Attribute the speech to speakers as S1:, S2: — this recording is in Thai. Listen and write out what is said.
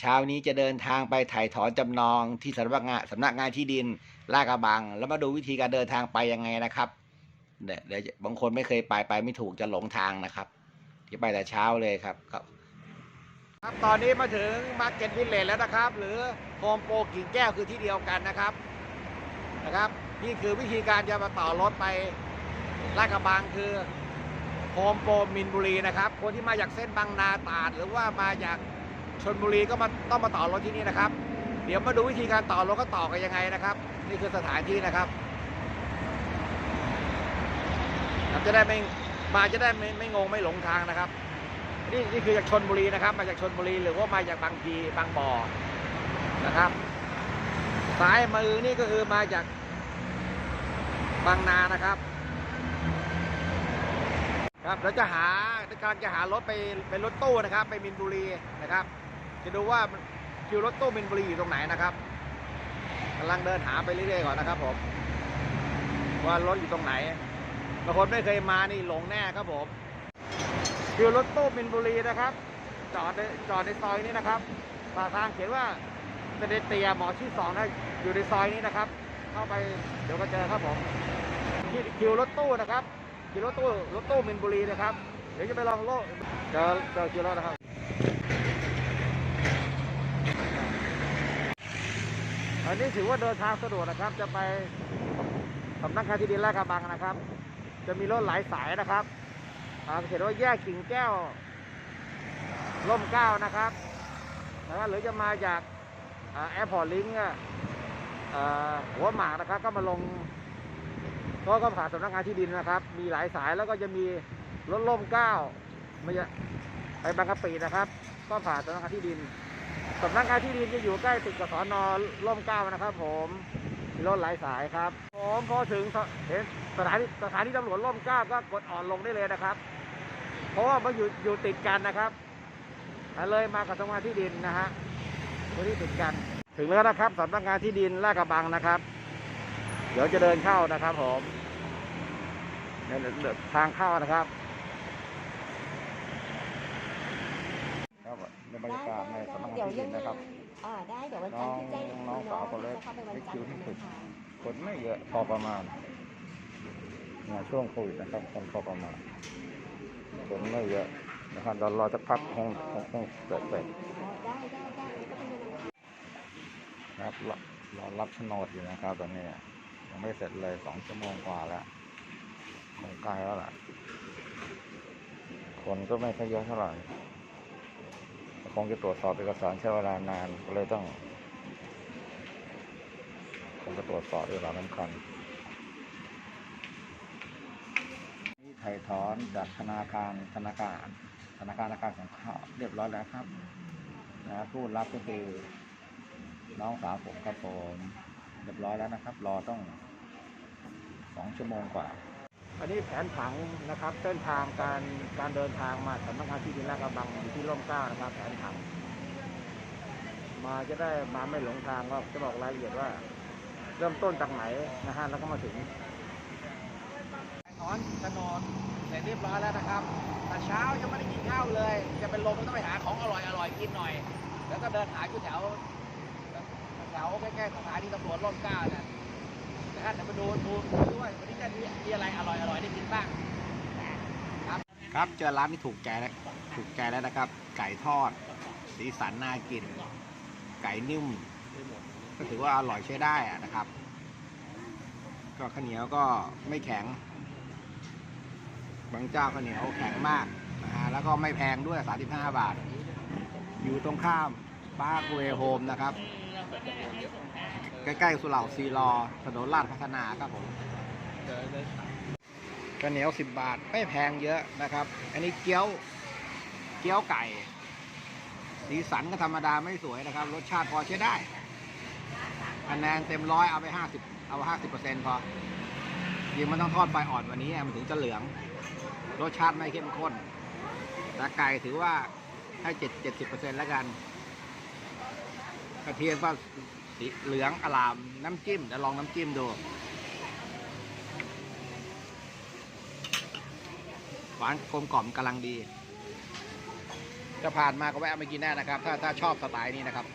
S1: เช้านี้จะเดินทางไปถ่ายถอนจำนองที่สำนักงานสำนักงานที่ดินลาดกระบัง แล้วมาดูวิธีการเดินทางไปยังไงนะครับเดี๋ยวบางคนไม่เคยไปไปไม่ถูกจะหลงทางนะครับ ที่ไปแต่เช้าเลยครับครับ ครับตอนนี้มาถึงมาร์เก็ตวิลเลจแล้วนะครับ หรือโฮมโปรกิ่งแก้วคือที่เดียวกันนะครับนะครับ นี่คือวิธีการจะมาต่อรถไปลาดกระบังคือโฮมโปรมินบุรีนะครับ คนที่มาจากเส้นบางนาตาดหรือว่ามาจาก ชนบุรีก็มาต้องมาต่อรถที่นี่นะครับ เดี๋ยวมาดูวิธีการต่อรถก็ต่อกันยังไงนะครับ นี่คือสถานที่นะครับจะได้ไม่มาจะได้ไม่ไม่งงไม่หลงทางนะครับ นี่นี่คือจากชนบุรีนะครับ มาจากชนบุรีหรือว่ามาจากบางพีบางบ่อนะครับซ้ายมือนี่ก็คือมาจากบางนานะครับ ครับเราจะหาการจะหารถไปเป็นรถตู้นะครับ ไปมินบุรีนะครับ จะดูว่าคิวรถตู้มินบุรีอยู่ตรงไหนนะครับกำลังเดินหาไปเรื่อยๆก่อนนะครับผมว่ารถอยู่ตรงไหนบางคนไม่เคยมานี่หลงแน่ครับผมคือรถตู้มินบุรีนะครับ จอดในจอดในซอยนี้นะครับปากทางเขียนว่าเสด็จเตียหมอที่สองนะอยู่ในซอยนี้นะครับ เข้าไปเดี๋ยวก็เจอครับผมคิวรถตู้นะครับคิวรถตู้รถตู้มินบุรีนะครับ เดี๋ยวจะไปลองโลกเจอเจอคิวรถนะครับ อันนี้ถือว่าเดินทางสะดวกนะครับ จะไปสำนักงานที่ดินลาดกระบังนะครับ จะมีรถหลายสายนะครับอ่าเขียนว่าแยกกิ่งแก้วร่มเก้านะครับนะครับหรือจะมาจากแอร์พอร์ตลิงก์หัวหมากนะครับ ก็มาลงก็ก็ผ่านสำนักงานที่ดินนะครับ มีหลายสายแล้วก็จะมีรถร่มเก้าไม่ใช่ไปบางกะปินะครับ ก็ผ่านสำนักงานที่ดิน สำนักงานที่ดินจะอยู่ใกล้ติดกับสอนอร่มเกล้านะครับผมมีรถหลายสายครับ ผมพอถึงสเห็นสถานีสถานีตำรวจร่มเกล้าก็กดอ่อนลงได้เลยนะครับ เพราะว่ามันอยู่อยู่ติดกันนะครับเลยมากับสำนักงานที่ดินนะฮะพื้นที่ติดกัน ถึงแล้วนะครับสำนักงานที่ดินลาดกระบังนะครับ เดี๋ยวจะเดินเข้านะครับผมเนี่ยเดี๋ยวทางเข้านะครับครั บในบรรยากาศในสำนักงานที่ดินนะครับ
S2: อ่าได้เดี๋ยววันจันทร์ที่แจ้ง
S1: น้องสาวคนเล็ก
S2: จะเข้าไปวันจันท
S1: ไม่คิว
S2: ร์
S1: ที่สุด
S2: นะคะ
S1: คนไม่เยอะพอประมาณเนี่ยช่วงโควิดนะครับคนพอประมาณคนไม่เยอะนะครับเรารอจะพักห้องห้องห้องเสร็จเสร็จ
S2: อ๋อได้ได้ได้ก็เป็นยังไง
S1: นะครับรอรอรับโฉนดอยู่นะครับ ตอนนี้ยังไม่เสร็จเลยสองชั่วโมงกว่าแล้วคงใกล้แล้วล่ะคนก็ไม่ค่อยเยอะเท่าไหร่ คงจะตรวจสอบเอกสารใช้เวลานานก็เลยต้องคงจะตรวจสอบเวลาสำคัญนี่ไถ่ถอนจากธนาคารธนาคารธนาคารอาคารของเขาเรียบร้อยแล้วครับนะผู้รับก็คือน้องสาวผมครับผมเรียบร้อยแล้วนะครับ รอต้องสองชั่วโมงกว่า อันนี้แผนผังนะครับเส้นทางการการเดินทางมาสำนักงานที่ดินลาดกระบังอยู่ที่ร่มเกล้านะครับ แผนผัง มาจะได้มาไม่หลงทางก็จะบอกรายละเอียดว่า เริ่มต้นจากไหนนะฮะแล้วก็มาถึงถอนถนนเสร็จเรียบร้อยแล้วนะครับแต่เช้ายังไม่ได้กินข้าวเลย จะเป็นลมก็ต้องไปหาของอร่อยอร่อยกินหน่อย แล้วก็เดินหาอยู่แถวแถวใกล้ๆสถานีตำรวจร่มเกล้าเนี่ย นะครับเดี๋ยวมาดูดูดูว่าวันนี้จะมีมีอะไรอร่อยอร่อยได้กินบ้างครับครับเจอร้านที่ถูกใจแล้วถูกใจแล้วนะครับ ไก่ทอด สีสันน่ากิน ไก่นิ่ม ก็ถือว่าอร่อยใช้ได้อะนะครับ ก็ข้าวเหนียวก็ไม่แข็งบางเจ้าข้าวเหนียวแข็งมากนะฮะแล้วก็ไม่แพงด้วย 35 บาท อยู่ตรงข้ามปาร์คเวโฮมนะครับ ใกล้ๆสุเหร่าซีรอถนนลาดพัฒนาครับผมข้าวเหนียว10บาทไม่แพงเยอะนะครับ อันนี้เกี๊ยวเกี๊ยวไก่ สีสันก็ธรรมดาไม่สวยนะครับ รสชาติพอใช้ได้คะแนนเต็มร้อยเอาไปห้าสิบเอาห้าสิบเปอร์เซ็นต์พอยิงมันต้องทอดไฟอ่อนวันนี้มันถึงจะเหลือง รสชาติไม่เข้มข้นแต่ไก่ถือว่าให้เจ็ดเจ็ดสิบเปอร์เซ็นต์แล้วกันกระเทียมก็ สีเหลืองอลามน้ำจิ้มเดี๋ยวลองน้ำจิ้มดู หวานกลมกล่อมกำลังดี จะผ่านมาก็แวะมากินได้นะครับ ถ้าถ้าชอบสไตล์นี้นะครับ